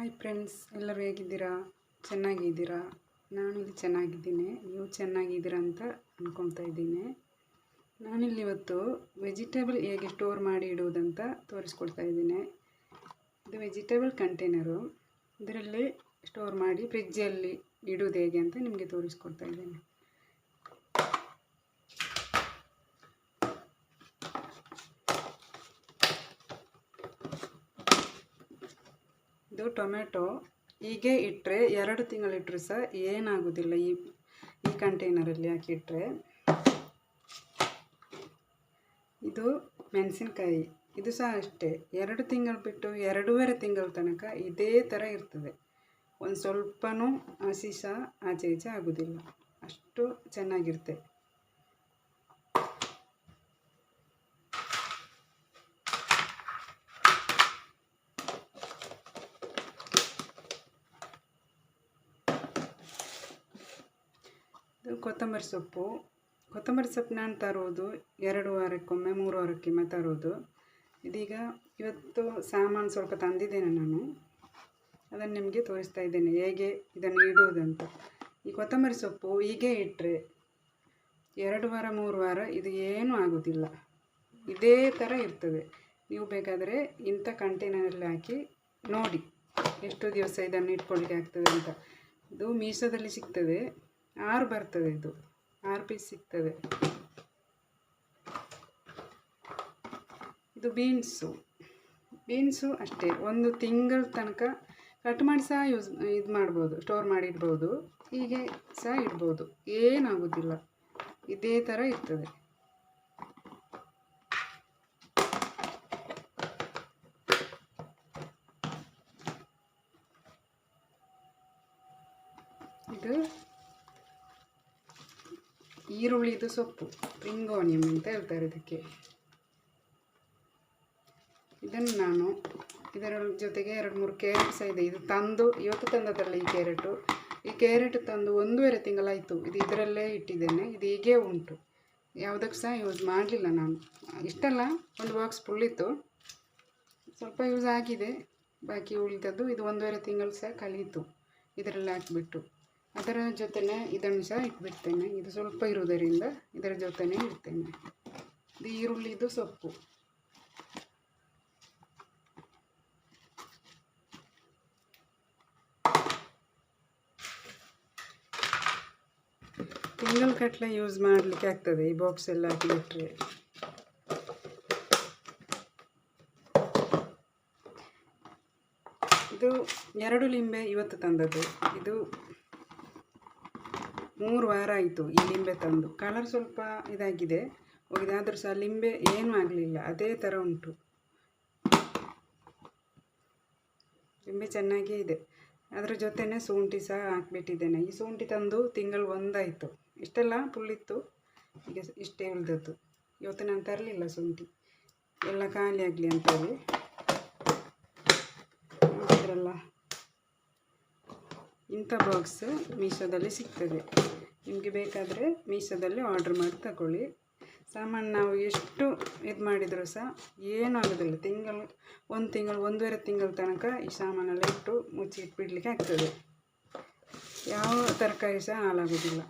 Hi friends ಎಲ್ಲರೂ ಹೇಗಿದ್ದೀರಾ? ಚೆನ್ನಾಗಿದ್ದೀರಾ? ಇಲ್ಲಿ ಚೆನ್ನಾಗಿದ್ದೀನಿ. ನೀವು ಚೆನ್ನಾಗಿದ್ದೀರಾ ಅಂತ ಅಂದ್ಕೊಳ್ತಾ ಇದ್ದೀನಿ. ನಾನಿಲ್ಲಿ ಇವತ್ತು ವೆಜಿಟೇಬಲ್ ಹೇಗೆ ಸ್ಟೋರ್ ಮಾಡಿ ಇಡುವುದಂತ ತೋರಿಸ್ಕೊಡ್ತಾ ಇದ್ದೀನಿ. ಇದು ವೆಜಿಟೇಬಲ್ ಕಂಟೈನರು ಇದರಲ್ಲಿ ಸ್ಟೋರ್ ಮಾಡಿ ಫ್ರಿಜ್ಜಲ್ಲಿ ಇಡುವುದು ಹೇಗೆ ಅಂತ ನಿಮಗೆ ತೋರಿಸ್ಕೊಡ್ತಾ ಇದ್ದೀನಿ. ಇದು ಟೊಮೆಟೊ. ಹೀಗೆ ಇಟ್ಟರೆ ಎರಡು ತಿಂಗಳಿಟ್ಟರು ಸಹ ಏನಾಗೋದಿಲ್ಲ ಈ ಈ ಕಂಟೈನರಲ್ಲಿ ಹಾಕಿಟ್ಟರೆ ಇದು ಮೆಣಸಿನ್ಕಾಯಿ. ಇದು ಸಹ ಅಷ್ಟೇ. ಎರಡು ತಿಂಗಳು ಬಿಟ್ಟು ಎರಡೂವರೆ ತಿಂಗಳ ತನಕ ಇದೇ ಥರ ಇರ್ತದೆ. ಒಂದು ಸ್ವಲ್ಪನೂ ಹಸಿ ಸಹ ಆಚೆ ಈಚೆ ಆಗೋದಿಲ್ಲ. ಅಷ್ಟು ಚೆನ್ನಾಗಿರುತ್ತೆ. ಕೊತ್ತಂಬರಿ ಸೊಪ್ಪು. ಕೊತ್ತಂಬರಿ ಸೊಪ್ಪು ನಾನು ತರೋದು ಎರಡು ವಾರಕ್ಕೊಮ್ಮೆ, ಮೂರು ವಾರಕ್ಕೊಮ್ಮೆ ತರೋದು. ಇದೀಗ ಇವತ್ತು ಸಾಮಾನು ಸ್ವಲ್ಪ ತಂದಿದ್ದೇನೆ ನಾನು. ಅದನ್ನು ನಿಮಗೆ ತೋರಿಸ್ತಾ ಇದ್ದೇನೆ, ಹೇಗೆ ಇದನ್ನು ಇಡುವುದಂತ. ಈ ಕೊತ್ತಂಬರಿ ಸೊಪ್ಪು ಹೀಗೆ ಇಟ್ಟರೆ ಎರಡು ವಾರ, ಮೂರು ವಾರ ಇದು ಏನೂ ಆಗೋದಿಲ್ಲ. ಇದೇ ಥರ ಇರ್ತದೆ. ನೀವು ಬೇಕಾದರೆ ಇಂಥ ಕಂಟೈನರಲ್ಲಿ ಹಾಕಿ ನೋಡಿ, ಎಷ್ಟು ದಿವಸ ಇದನ್ನು ಇಟ್ಕೊಳ್ಳಿಕ್ಕೆ ಆಗ್ತದೆ ಅಂತ. ಇದು ಮೀಸೋದಲ್ಲಿ ಸಿಗ್ತದೆ. ಆರು ಬರ್ತದೆ ಇದು. ಆರು ಪೀಸ್ ಸಿಗ್ತದೆ. ಇದು ಬೀನ್ಸು. ಬೀನ್ಸು ಅಷ್ಟೇ. ಒಂದು ತಿಂಗಳ ತನಕ ಕಟ್ ಮಾಡಿ ಸಹ ಯೂಸ್ ಇದು ಮಾಡ್ಬೋದು ಸ್ಟೋರ್ ಮಾಡಿ ಇಡ್ಬೋದು. ಹೀಗೆ ಸಹ ಇಡ್ಬೋದು. ಏನಾಗೋದಿಲ್ಲ. ಇದೇ ಥರ ಇರ್ತದೆ. ಇದು ಈರುಳ್ಳಿದು ಸೊಪ್ಪು. ರಿಂಗ್ ಅಂತ ಹೇಳ್ತಾರೆ ಇದಕ್ಕೆ. ಇದನ್ನು ನಾನು ಇದರ ಜೊತೆಗೆ ಎರಡು ಮೂರು ಕ್ಯಾರೆಟ್ ಸಹ ಇದೆ. ಇದು ತಂದು ಇವತ್ತು ತಂದದಲ್ಲ ಈ ಕ್ಯಾರೆಟು ಈ ಕ್ಯಾರೆಟ್ ತಂದು ಒಂದೂವರೆ ತಿಂಗಳಾಯಿತು. ಇದು ಇದರಲ್ಲೇ ಇಟ್ಟಿದ್ದೇನೆ. ಇದು ಹೀಗೆ ಉಂಟು. ಯಾವುದಕ್ಕೆ ಸಹ ಯೂಸ್ ಮಾಡಲಿಲ್ಲ ನಾನು. ಇಷ್ಟಲ್ಲ, ಒಂದು ಬಾಕ್ಸ್ ಫುಲ್ಲಿತ್ತು ಸ್ವಲ್ಪ ಯೂಸ್ ಆಗಿದೆ. ಬಾಕಿ ಉಳಿದದ್ದು ಇದು ಒಂದೂವರೆ ತಿಂಗಳು ಸಹ ಕಳೀತು ಇದರಲ್ಲಿ ಹಾಕಿಬಿಟ್ಟು. ಅದರ ಜೊತೆನೆ ಇದನ್ನು ಸಹ ಇಟ್ಬಿಡ್ತೇನೆ. ಇದು ಸ್ವಲ್ಪ ಇರುವುದರಿಂದ ಇದರ ಜೊತೆನೆ ಇಡ್ತೇನೆ. ಇದು ಈರುಳ್ಳಿದು ಸೊಪ್ಪು. ತಿಂಗಲ್ ಕಟ್ಲೆ ಯೂಸ್ ಮಾಡಲಿಕ್ಕೆ ಆಗ್ತದೆ ಈ ಬಾಕ್ಸ್ ಎಲ್ಲ ಹಾಕಿಬಿಟ್ರೆ. ಇದು ಎರಡು ಲಿಂಬೆ ಇವತ್ತು ತಂದದ್ದು. ಇದು ಮೂರು ವಾರ ಆಯಿತು ಈ ಲಿಂಬೆ ತಂದು. ಕಲರ್ ಸ್ವಲ್ಪ ಇದಾಗಿದೆ. ಹೋಗಿದೆ ಆದರೂ ಸಹ ಲಿಂಬೆ ಏನೂ ಆಗಲಿಲ್ಲ. ಅದೇ ಥರ ಉಂಟು. ಲಿಂಬೆ ಚೆನ್ನಾಗೇ ಇದೆ. ಅದರ ಜೊತೆನೇ ಶುಂಠಿ ಸಹ ಹಾಕ್ಬಿಟ್ಟಿದ್ದೇನೆ. ಈ ಶುಂಠಿ ತಂದು ತಿಂಗಳು ಒಂದಾಯಿತು. ಇಷ್ಟೆಲ್ಲ ಪುಳ್ಳಿತ್ತು. ಈಗ ಇಷ್ಟೇ ಉಳಿದದ್ದು. ಇವತ್ತು ನಾನು ತರಲಿಲ್ಲ ಶುಂಠಿ ಎಲ್ಲ ಖಾಲಿ ಆಗಲಿ ಅಂತೇಳಿ. ನೋಡಿದ್ರಲ್ಲ. ಇಂಥ ಬಾಕ್ಸ್ ಮೀಶೋದಲ್ಲಿ ಸಿಗ್ತದೆ. ನಿಮಗೆ ಬೇಕಾದರೆ ಮೀಶೋದಲ್ಲಿ ಆರ್ಡ್ರ್ ಮಾಡಿ ತಗೊಳ್ಳಿ ಸಾಮಾನು ನಾವು ಎಷ್ಟು ಇದು ಮಾಡಿದರೂ ಸಹ ಏನೂ ಆಗೋದಿಲ್ಲ. ತಿಂಗಳು, ಒಂದು ತಿಂಗಳು, ಒಂದೂವರೆ ತಿಂಗಳ ತನಕ ಈ ಸಾಮಾನೆಲ್ಲ ಇಟ್ಟು ಮುಚ್ಚಿ ಇಟ್ಬಿಡ್ಲಿಕ್ಕೆ ಆಗ್ತದೆ. ಯಾವ ತರಕಾರಿ ಸಹ ಹಾಳಾಗೋದಿಲ್ಲ.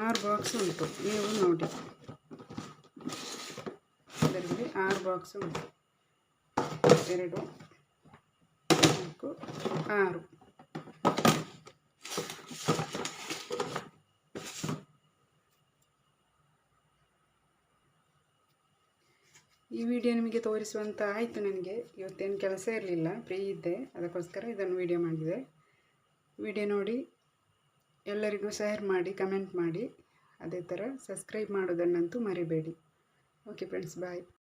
ಆರು ಬಾಕ್ಸ್ ಉಂಟು. ನೀವು ನೋಡಿ. ಅದರಲ್ಲಿ ಆರು ಬಾಕ್ಸ್ ಉಂಟು. ಎರಡು ನಾಲ್ಕು, ಆರು. ಈ ವಿಡಿಯೋ ನಿಮಗೆ ತೋರಿಸುವಂತ ಆಯಿತು ನನಗೆ. ಇವತ್ತೇನು ಕೆಲಸ ಇರಲಿಲ್ಲ, ಫ್ರೀ ಇದ್ದೆ. ಅದಕ್ಕೋಸ್ಕರ ಇದನ್ನು ವಿಡಿಯೋ ಮಾಡಿದೆ. ವಿಡಿಯೋ ನೋಡಿ ಎಲ್ಲರಿಗೂ ಶೇರ್ ಮಾಡಿ, ಕಮೆಂಟ್ ಮಾಡಿ. ಅದೇ ಥರ ಸಬ್ಸ್ಕ್ರೈಬ್ ಮಾಡೋದನ್ನಂತೂ ಮರಿಬೇಡಿ. Okay friends, bye.